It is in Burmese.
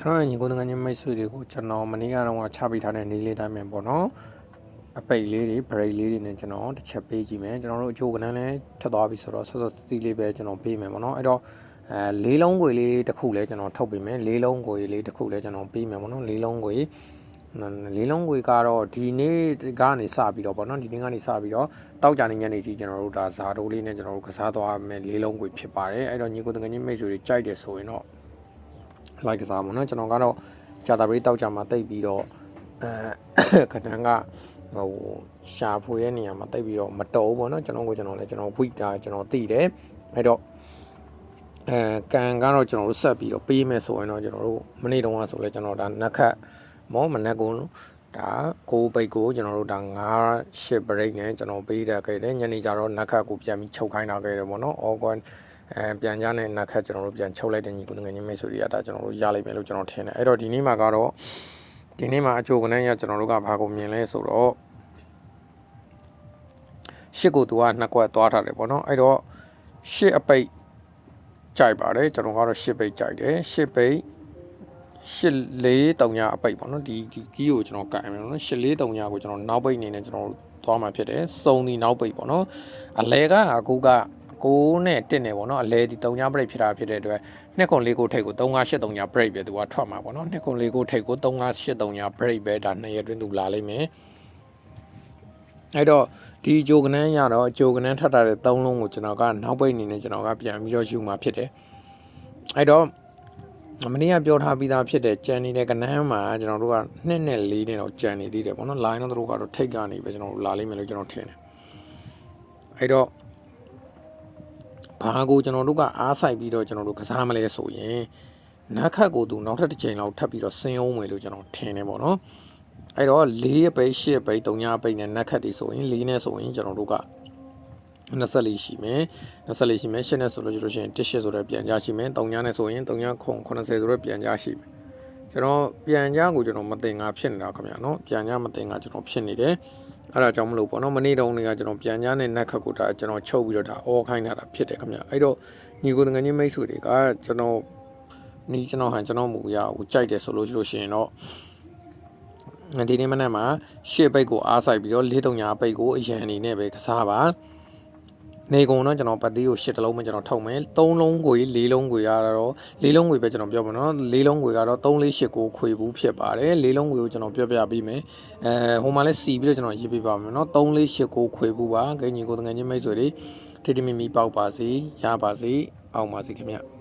ကျွန်တော်ရဲ့ညီကိုယ်ငယ်ချင်းမိတ်ဆွေတွေကိုကျွန်တော်မနေ့ကတော့ချပေးထားတဲ့နေလေးတိုင်းပဲပေါ့နော်အပိတ်လေးတွေ break လေးတွေနဲ့ကျွန်တော်တစ်ချက်ပေးကြည့်မယ်ကျွန်တော်တို့အချိုးကနန်းလည်းထပ်သွားပြီဆိုတော့ဆော့ဆော့သီးလေးပဲကျွန်တော်ပေးမယ်ပေါ့နော်အဲ့တော့အဲလေးလုံးကိုလေးတစ်ခုလည်းကျွန်တော်ထုတ်ပေးမယ်လေးလုံးကိုလေးတစ်ခုလည်းကျွန်တော်ပေးမယ်ပေါ့နော်လေးလုံးကိုလေးလုံးကိုကတော့ဒီနေ့ကနေစပြီးတော့ပေါ့နော်ဒီနေ့ကနေစပြီးတော့တောက်ကြနေညနေကြီးကျွန်တော်တို့ဒါဇာတိုးလေးနဲ့ကျွန်တော်တို့ကစားသွားမယ်လေးလုံးကိုဖြစ်ပါတယ်အဲ့တော့ညီကိုယ်ငယ်ချင်းမိတ်ဆွေတွေကြိုက်တယ်ဆိုရင်တော့ လိုက်ကစားပါတော့ကျွန်တော်ကတော့ဂျာတာပရိတောက်ကြမှာတိတ်ပြီးတော့အဲခဏကဟိုရှာဖွေရဲ့နေရာမှာတိတ်ပြီးတော့မတော်ဘူးပေါ့နော်ကျွန်တော်ကိုကျွန်တော်လည်းကျွန်တော်ဝိတာကျွန်တော်သိတယ်အဲ့တော့အဲကန်ကတော့ကျွန်တော်တို့ဆက်ပြီးတော့ပေးမယ်ဆိုရင်တော့ကျွန်တော်တို့မနေ့တုန်းကဆိုလဲကျွန်တော်ဒါနက်ခတ်မောမနက်ကုန်းဒါကိုပိတ်ကိုကျွန်တော်တို့ဒါ9 10 break နဲ့ကျွန်တော်ပေးတာခဲ့တယ်ညနေကျတော့နက်ခတ်ကိုပြန်ပြီးချုပ်ခိုင်းတာခဲ့တယ်ပေါ့နော် all gone အဲပြန်ကြတဲ့နက်ခတ်ကျွန်တော်တို့ပြန်ချုပ်လိုက်တဲ့ညီကိုငယ်ချင်းမိတ်ဆွေတွေကဒါကျွန်တော်တို့ရလိုက်မယ်လို့ကျွန်တော်ထင်တယ်အဲ့တော့ဒီနေ့မှာကတော့ဒီနေ့မှာအချိုကနေရကျွန်တော်တို့ကဘာကိုမြင်လဲဆိုတော့ရှစ်ကိုသူကနှစ်ကွက်သွားထားတယ်ပေါ့နော်အဲ့တော့ရှစ်အပိတ်ကြိုက်ပါတယ်ကျွန်တော်ကတော့ရှစ်ပိတ်ကြိုက်တယ်ရှစ်ပိတ်ရှစ်လေးတုံညာအပိတ်ပေါ့နော်ဒီဒီကီးကိုကျွန်တော်ကင်မယ်နော်ရှစ်လေးတုံညာကိုကျွန်တော်နောက်ပိတ်အနေနဲ့ကျွန်တော်သွားမှာဖြစ်တယ်စုံဒီနောက်ပိတ်ပေါ့နော်အလဲကအခုက 6နဲ့1နဲ့ပေါ့နော်အလဲဒီ3ည break ဖြစ်တာဖြစ်တဲ့အတွက်2ခု4ခုထိပ်ကို3583ည break ပဲသူကထွက်မှာပေါ့နော်2ခု4ခုထိပ်ကို3583ည break ပဲဒါ2ရက်တွင်းသူလာလိမ့်မယ်အဲ့တော့ဒီဂျိုကနန်းရတော့ဂျိုကနန်းထပ်တာတဲ့3လုံးကိုကျွန်တော်ကနောက်ပိတ်အနေနဲ့ကျွန်တော်ကပြန်ပြီးတော့ယူมาဖြစ်တယ်အဲ့တော့မနေ့ကပြောထားပြီးသားဖြစ်တဲ့ကြံနေတဲ့ကနန်းမှာကျွန်တော်တို့က2နဲ့4နဲ့တော့ကြံနေသေးတယ်ပေါ့နော် line တော့တို့ကတော့ထိတ်ကနေပဲကျွန်တော်တို့လာလိမ့်မယ်လို့ကျွန်တော်ထင်တယ်အဲ့တော့ ဘာကိုကျွန်တော်တို့ကအားဆိုင်ပြီးတော့ကျွန်တော်တို့ကစားမလဲဆိုရင်နက်ခတ်ကိုသူနောက်ထပ်တစ်ချိန်လောက်ထပ်ပြီးတော့ဆင်းအောင်မယ်လို့ကျွန်တော်ထင်တယ်ပေါ့နော်အဲ့တော့၄ပိတ်၈ပိတ်၃ညပိတ်နဲ့နက်ခတ်တွေဆိုရင်၄နဲ့ဆိုရင်ကျွန်တော်တို့က24ရှိမယ်24ရှိမယ်8နဲ့ဆိုလို့ကျလို့ရှိရင်18ဆိုတော့ပြန်ကြရှိမယ်3ညနဲ့ဆိုရင်3ညခု80ဆိုတော့ပြန်ကြရှိမယ်ကျွန်တော်ပြန်ကြကိုကျွန်တော်မတင်ငါဖြစ်နေတာခင်ဗျာနော်ပြန်ကြမတင်ငါကျွန်တော်ဖြစ်နေတယ် အဲ့ဒါကြောင့်မလို့ပေါ့နော်မနေ့တုန်းကကျွန်တော်ပြန်ကြတဲ့နက်ခတ်ကိုဒါကျွန်တော်ချုပ်ပြီးတော့ဒါအော်ခိုင်းတာဖြစ်တယ်ခင်ဗျအဲ့တော့ညီကိုတငယ်ချင်းမိတ်ဆွေတွေကကျွန်တော်နီးကျွန်တော်ဟန်ကျွန်တော်မူရကိုကြိုက်တယ်ဆိုလို့လို့ရှိရင်တော့ဒီနေ့မနေ့မှာရှေ့ပိတ်ကိုအားဆိုင်ပြီးတော့လေးတုံညာပိတ်ကိုအရန်အနေနဲ့ပဲကစားပါ နေကုန်တော့ကျွန်တော်ပတ်သေးကိုရှစ်တလုံးပဲကျွန်တော်ထုတ်မယ်၃လုံးကိုလေးလုံးကိုရတော့လေးလုံးကိုပဲကျွန်တော်ပြောပါတော့လေးလုံးကိုကတော့3လေး8ကိုခွေဘူးဖြစ်ပါတယ်လေးလုံးကိုကျွန်တော်ပြောပြပေးမယ်အဲဟိုမှာလဲစီပြီးတော့ကျွန်တော်ရေးပေးပါမယ်နော်3လေး8ကိုခွေဘူးပါဂိမ်းကြီးကိုတငယ်ချင်းမိတ်ဆွေတွေထိတိမိမိပေါက်ပါစေရပါစေအောင်ပါစေခင်ဗျ